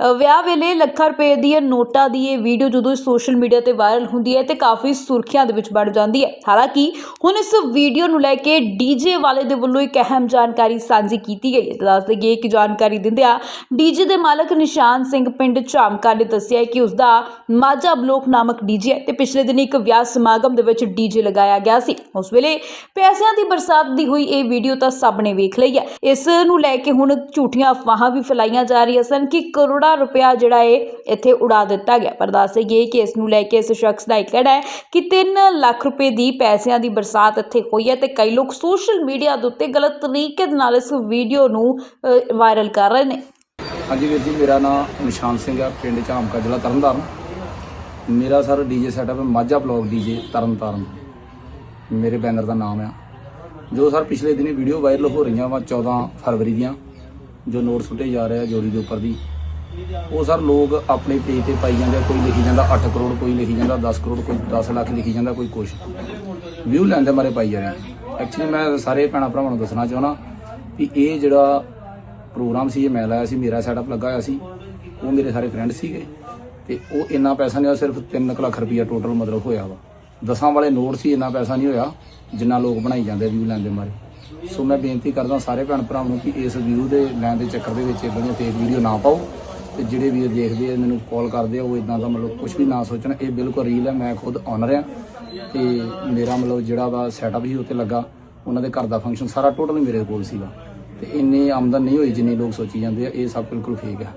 ਵਿਆਹ ਵੇਲੇ ਲੱਖਾਂ ਰੁਪਏ ਦੀਆਂ ਨੋਟਾਂ ਦੀ ਇਹ ਵੀਡੀਓ ਜਦੋਂ ਸੋਸ਼ਲ ਮੀਡੀਆ ਤੇ ਵਾਇਰਲ ਹੁੰਦੀ ਹੈ ਤੇ ਕਾਫੀ ਸੁਰਖੀਆਂ ਦੇ ਵਿੱਚ ਵੜ ਜਾਂਦੀ ਹੈ। ਹਾਲਾਂਕਿ ਹੁਣ ਇਸ ਵੀਡੀਓ ਨੂੰ ਲੈ ਕੇ ਡੀਜੇ ਵਾਲੇ ਦੇ ਵੱਲੋਂ ਇੱਕ ਅਹਿਮ ਜਾਣਕਾਰੀ ਸਾਂਝੀ ਕੀਤੀ ਗਈ ਹੈ। ਦੱਸ ਦਈਏ ਕਿ ਜਾਣਕਾਰੀ ਦਿੰਦਿਆਂ ਡੀਜੇ ਦੇ ਮਾਲਕ ਨਿਸ਼ਾਨ ਸਿੰਘ ਪਿੰਡ ਝਾਮਕਾ ਨੇ ਦੱਸਿਆ ਕਿ ਉਸ ਦਾ ਮਾਝਾ ਬਲੋਕ ਨਾਮਕ ਡੀਜੇ ਹੈ ਤੇ ਪਿਛਲੇ ਦਿਨ ਇੱਕ ਵਿਆਹ ਸਮਾਗਮ ਦੇ ਵਿੱਚ ਡੀਜੇ ਲਗਾਇਆ ਗਿਆ ਸੀ। ਉਸ ਵੇਲੇ ਪੈਸਿਆਂ ਦੀ ਬਰਸਾਤ ਦੀ ਹੋਈ ਇਹ ਵੀਡੀਓ ਤਾਂ ਸਭ ਨੇ ਵੇਖ ਲਈ ਹੈ। ਇਸ ਨੂੰ ਲੈ ਕੇ ਹੁਣ ਝੂਠੀਆਂ ਅਫਵਾਹਾਂ ਵੀ ਫੈਲਾਈਆਂ ਜਾ ਰਹੀਆਂ ਸਨ ਕਿ ਕਰੋੜਾਂ ਰੁਪਇਆ ਜਿਹੜਾ ਹੈ ਇੱਥੇ ਉਡਾ ਦਿੱਤਾ ਗਿਆ। ਪਰ ਦੱਸ ਦਈਏ ਕਿ ਇਸ ਨੂੰ ਲੈ ਕੇ ਇਸ ਸ਼ਖਸ ਦਾ ਇਹ ਹੈ ਕਿ 3 ਲੱਖ ਰੁਪਏ ਦੀ ਪੈਸਿਆਂ ਦੀ ਬਰਸਾਤ ਇੱਥੇ ਹੋਈ ਹੈ ਤੇ ਕਈ ਲੋਕ ਸੋਸ਼ਲ ਮੀਡੀਆ ਦੇ ਉੱਤੇ ਗਲਤ ਤਰੀਕੇ ਦੇ ਨਾਲ ਇਸ ਵੀਡੀਓ ਨੂੰ ਵਾਇਰਲ ਕਰ ਰਹੇ ਨੇ। ਹਾਂਜੀ ਵੀਰ ਜੀ, ਮੇਰਾ ਨਾਮ ਨਿਸ਼ਾਨ ਸਿੰਘ ਹੈ ਪਿੰਡ ਝਾਮਕਾ, ਜ਼ਿਲ੍ਹਾ ਤਰਨਤਾਰਨ। ਮੇਰਾ ਸਰ ਡੀਜੇ ਸੈਟਅਪ ਹੈ, ਮਾਝਾ ਬਲੌਗ ਡੀਜੇ ਤਰਨਤਾਰਨ। ਮੇਰੇ ਬੈਨਰ ਦਾ ਨਾਮ ਆ। ਜੋ ਸਰ ਪਿਛਲੇ ਦਿਨੀ ਵੀਡੀਓ ਵਾਇਰਲ ਹੋ ਰਹੀਆਂ ਵਾ 14 ਫਰਵਰੀ ਦੀਆਂ, ਜੋ ਨੋਟ ਸੁੱਟੇ ਜਾ ਰਹੇ ਆ ਜੋੜੀ ਦੇ ਉੱਪਰ ਦੀ ਉਹ ਸਰ ਲੋਕ ਆਪਣੇ ਪੇਜ ਤੇ ਪਾਈ ਜਾਂਦੇ ਆ, ਕੋਈ ਲਿਖੀ ਜਾਂਦਾ 8 ਕਰੋੜ ਕੋਈ ਲਿਖੀ ਜਾਂਦਾ 10 ਕਰੋੜ ਕੋਈ 10 ਲੱਖ ਲਿਖੀ ਜਾਂਦਾ ਕੋਈ ਕੁਛ। ਵਿਊ ਲੈਂਦੇ ਮਾਰੇ ਪਾਈ ਜਾ ਰਹੇ ਐਕਚੁਅਲੀ ਮੈਂ ਸਾਰੇ ਭੈਣਾਂ ਭਰਾਵਾਂ ਨੂੰ ਦੱਸਣਾ ਚਾਹੁੰਦਾ ਵੀ ਇਹ ਜਿਹੜਾ ਪ੍ਰੋਗਰਾਮ ਸੀ ਇਹ ਮੈਂ ਲਾਇਆ ਸੀ ਮੇਰਾ ਸੈਟਅਪ ਲੱਗਾ ਹੋਇਆ ਸੀ। ਉਹ ਮੇਰੇ ਸਾਰੇ ਫਰੈਂਡ ਸੀਗੇ ਤੇ ਉਹ ਇੰਨਾ ਪੈਸਾ ਨਹੀਂ ਹੋਇਆ ਸਿਰਫ 3 ਲੱਖ ਰੁਪਈਆ ਟੋਟਲ ਮਤਲਬ ਹੋਇਆ ਵਾ। ਦਸਾਂ ਵਾਲੇ ਨੋਟ ਸੀ ਇੰਨਾ ਪੈਸਾ ਨਹੀਂ ਹੋਇਆ ਜਿੰਨਾ ਲੋਕ ਬਣਾਈ ਜਾਂਦੇ ਵਿਊ ਲੈਣ ਦੇ ਮਾਰੇ ਸੋ ਮੈਂ ਬੇਨਤੀ ਕਰਦਾ ਸਾਰੇ ਭੈਣ ਭਰਾਵਾਂ ਨੂੰ ਕਿ ਇਸ ਵਿਊ ਦੇ ਲੈਣ ਦੇ ਚੱਕਰ ਦੇ ਵਿੱਚ ਇਦਾਂ ਦੀਆਂ ਤੇਜ਼ ਵੀਡੀਓ ਨਾ ਪਾਓ। ਤੇ ਜਿਹੜੇ ਵੀਰ ਦੇਖਦੇ ਆ, ਮੈਨੂੰ ਕਾਲ ਕਰਦੇ ਆ, ਉਹ ਇਦਾਂ ਦਾ ਮਤਲਬ ਕੁਝ ਵੀ ਨਾ ਸੋਚਣ। ਇਹ ਬਿਲਕੁਲ ਰੀਲ ਹੈ ਮੈਂ ਖੁਦ ਆਨਰ ਆ ਤੇ ਮੇਰਾ ਮਤਲਬ ਜਿਹੜਾ ਵਾ ਸੈਟਅਪ ਹੀ ਉੱਤੇ ਲੱਗਾ। ਉਹਨਾਂ ਦੇ ਘਰ ਦਾ ਫੰਕਸ਼ਨ ਸਾਰਾ ਟੋਟਲ ਮੇਰੇ ਕੋਲ ਸੀਗਾ। ਤੇ ਇੰਨੀ ਆਮਦਨ ਨਹੀਂ ਹੋਈ ਜਿੰਨੀ ਲੋਕ ਸੋਚੀ ਜਾਂਦੇ ਆ, ਇਹ ਸਭ ਬਿਲਕੁਲ ਫੇਕ ਹੈ